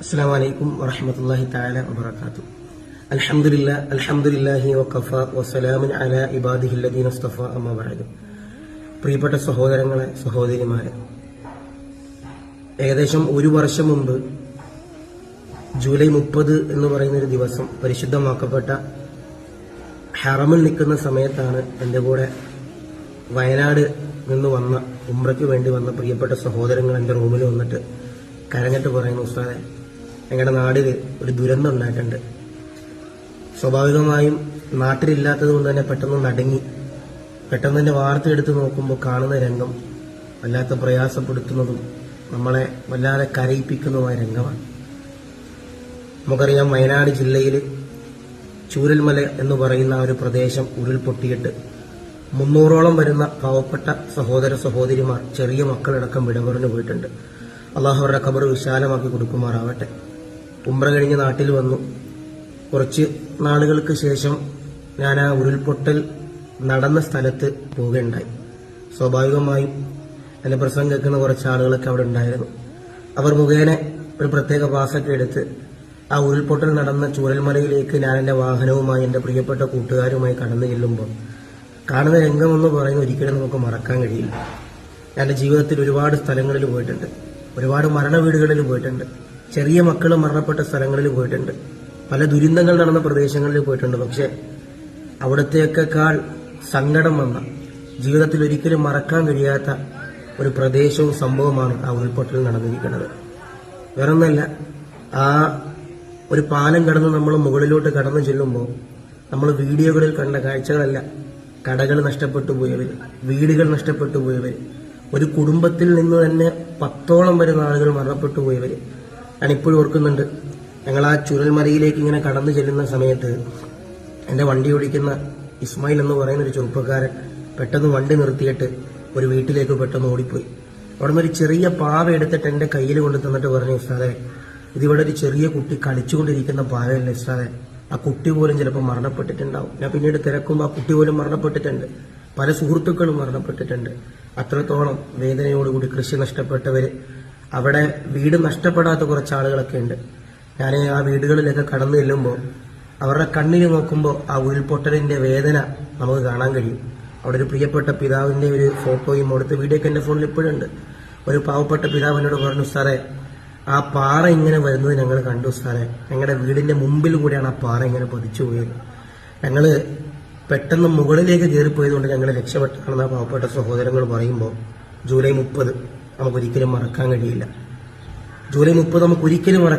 السلام عليكم ورحمة الله تعالى وبركاته الحمد لله الحمد لله وكفى وسلام على عباده الذين اصطفى أما بعد പ്രിയപ്പെട്ട സഹോദരങ്ങളെ സഹോദരിമാരെ ഏകദേശം ഒരു വർഷം മുമ്പ് ജൂലൈ മുപ്പത് എന്ന് പറയുന്ന ഒരു ദിവസം പരിശുദ്ധമാക്കപ്പെട്ട ഹറമിൽ നിൽക്കുന്ന സമയത്താണ് എൻ്റെ കൂടെ വയനാട് നിന്ന് വന്ന ഉംറയ്ക്ക് വേണ്ടി വന്ന പ്രിയപ്പെട്ട സഹോദരങ്ങൾ എൻ്റെ റൂമിൽ വന്നിട്ട് കരഞ്ഞിട്ട് പറയുന്നു ഉസ്താദെ ഞങ്ങളുടെ നാടിൽ ഒരു ദുരന്തം ഉണ്ടായിട്ടുണ്ട്. സ്വാഭാവികമായും നാട്ടിലില്ലാത്തത് കൊണ്ട് തന്നെ പെട്ടെന്ന് നടങ്ങി. പെട്ടെന്ന് തന്നെ വാർത്ത എടുത്ത് നോക്കുമ്പോൾ കാണുന്ന രംഗം വല്ലാത്ത പ്രയാസപ്പെടുത്തുന്നതും നമ്മളെ വല്ലാതെ കരയിപ്പിക്കുന്നതുമായ രംഗമാണ്. നമുക്കറിയാം വയനാട് ജില്ലയിൽ ചൂരൽമല എന്ന് പറയുന്ന ഒരു പ്രദേശം ഉരുൾപൊട്ടിയിട്ട് മുന്നൂറോളം വരുന്ന പാവപ്പെട്ട സഹോദര സഹോദരിമാർ ചെറിയ മക്കളടക്കം വിടപറഞ്ഞു പോയിട്ടുണ്ട്. അള്ളാഹു അവരുടെ ഖബർ വിശാലമാക്കി കൊടുക്കുമാറാവട്ടെ. ഉമ്ര കഴിഞ്ഞ് നാട്ടിൽ വന്നു. കുറച്ച് നാളുകൾക്ക് ശേഷം ഞാൻ ആ ഉരുൾപൊട്ടൽ നടന്ന സ്ഥലത്ത് പോവുകയുണ്ടായി. സ്വാഭാവികമായും എന്നെ പ്രസംഗം കേൾക്കുന്ന കുറച്ച് ആളുകളൊക്കെ അവിടെ ഉണ്ടായിരുന്നു. അവർ മുഖേന ഒരു പ്രത്യേക പാസൊക്കെ എടുത്ത് ആ ഉരുൾപൊട്ടൽ നടന്ന ചൂരൽമലയിലേക്ക് ഞാൻ എന്റെ വാഹനവുമായി എന്റെ പ്രിയപ്പെട്ട കൂട്ടുകാരുമായി കടന്നു ചെല്ലുമ്പോൾ കാണുന്ന രംഗമെന്ന് പറയുന്നത് ഒരിക്കലും നമുക്ക് മറക്കാൻ കഴിയില്ല. എന്റെ ജീവിതത്തിൽ ഒരുപാട് സ്ഥലങ്ങളിൽ പോയിട്ടുണ്ട്. ഒരുപാട് മരണ വീടുകളിൽ പോയിട്ടുണ്ട്. ചെറിയ മക്കൾ മരണപ്പെട്ട സ്ഥലങ്ങളിൽ പോയിട്ടുണ്ട്. പല ദുരന്തങ്ങൾ നടന്ന പ്രദേശങ്ങളിൽ പോയിട്ടുണ്ട്. പക്ഷെ അവിടത്തേക്കാൾ സങ്കടം വന്ന ജീവിതത്തിൽ ഒരിക്കലും മറക്കാൻ കഴിയാത്ത ഒരു പ്രദേശവും സംഭവമാണ് ആ ഉരുൾപൊട്ടൽ നടന്നിരിക്കുന്നത്. വേറൊന്നല്ല ആ ഒരു പാലം കടന്ന് നമ്മൾ മുകളിലോട്ട് കടന്നു ചെല്ലുമ്പോൾ നമ്മൾ വീഡിയോകളിൽ കണ്ട കാഴ്ചകളല്ല കടകൾ നഷ്ടപ്പെട്ടു പോയവർ വീടുകൾ നഷ്ടപ്പെട്ടു പോയവർ ഒരു കുടുംബത്തിൽ നിന്ന് തന്നെ പത്തോളം വരുന്ന ആളുകൾ മരണപ്പെട്ടു പോയവർ ഞാൻ ഇപ്പോഴും ഓർക്കുന്നുണ്ട്. ഞങ്ങൾ ആ ചുരൽമലയിലേക്ക് ഇങ്ങനെ കടന്നു ചെല്ലുന്ന സമയത്ത് എന്റെ വണ്ടി ഓടിക്കുന്ന ഇസ്മായിൽ എന്ന് പറയുന്ന ഒരു ചെറുപ്പക്കാരൻ പെട്ടെന്ന് വണ്ടി നിർത്തിയിട്ട് ഒരു വീട്ടിലേക്ക് പെട്ടെന്ന് ഓടിപ്പോയി. അവിടെ നിന്ന് ഒരു ചെറിയ പാവ എടുത്തിട്ട് എന്റെ കയ്യിൽ കൊണ്ട് തന്നിട്ട് പറഞ്ഞു ഉസ്താദെ ഇതിവിടെ ഒരു ചെറിയ കുട്ടി കളിച്ചുകൊണ്ടിരിക്കുന്ന പാവയല്ലേ ഉസ്താദെ? ആ കുട്ടി പോലും ചിലപ്പോൾ മരണപ്പെട്ടിട്ടുണ്ടാവും. ഞാൻ പിന്നീട് തിരക്കുമ്പോൾ ആ കുട്ടി പോലും മരണപ്പെട്ടിട്ടുണ്ട്. പല സുഹൃത്തുക്കളും മരണപ്പെട്ടിട്ടുണ്ട്. അത്രത്തോളം വേദനയോടുകൂടി കൃഷി നഷ്ടപ്പെട്ടവര് അവിടെ വീട് നഷ്ടപ്പെടാത്ത കുറച്ച് ആളുകളൊക്കെ ഉണ്ട്. ഞാൻ ആ വീടുകളിലൊക്കെ കടന്നു ചെല്ലുമ്പോൾ അവരുടെ കണ്ണിൽ നോക്കുമ്പോൾ ആ ഉരുൾപൊട്ടലിന്റെ വേദന നമുക്ക് കാണാൻ കഴിയും. അവിടെ ഒരു പ്രിയപ്പെട്ട പിതാവിന്റെ ഒരു ഫോട്ടോയും അവിടുത്തെ വീഡിയോ ഒക്കെ എന്റെ ഫോണിൽ ഇപ്പോഴുണ്ട് ഒരു പാവപ്പെട്ട പിതാവ് എന്നോട് പറഞ്ഞു സാറേ ആ പാറ ഇങ്ങനെ വരുന്നത് ഞങ്ങൾ കണ്ടു സാറേ. ഞങ്ങളുടെ വീടിന്റെ മുമ്പിൽ കൂടിയാണ് ആ പാറ ഇങ്ങനെ പതിച്ചു പോയത്. ഞങ്ങൾ പെട്ടെന്ന് മുകളിലേക്ക് കയറിപ്പോയതുകൊണ്ട് ഞങ്ങൾ രക്ഷപ്പെട്ടാണെന്ന് ആ പാവപ്പെട്ട സഹോദരങ്ങൾ പറയുമ്പോൾ ജൂലൈ മുപ്പത്. നമുക്കൊരിക്കലും മറക്കാൻ കഴിയില്ല. ജൂലൈ മുപ്പത് നമുക്ക് ഒരിക്കലും മറക്കാൻ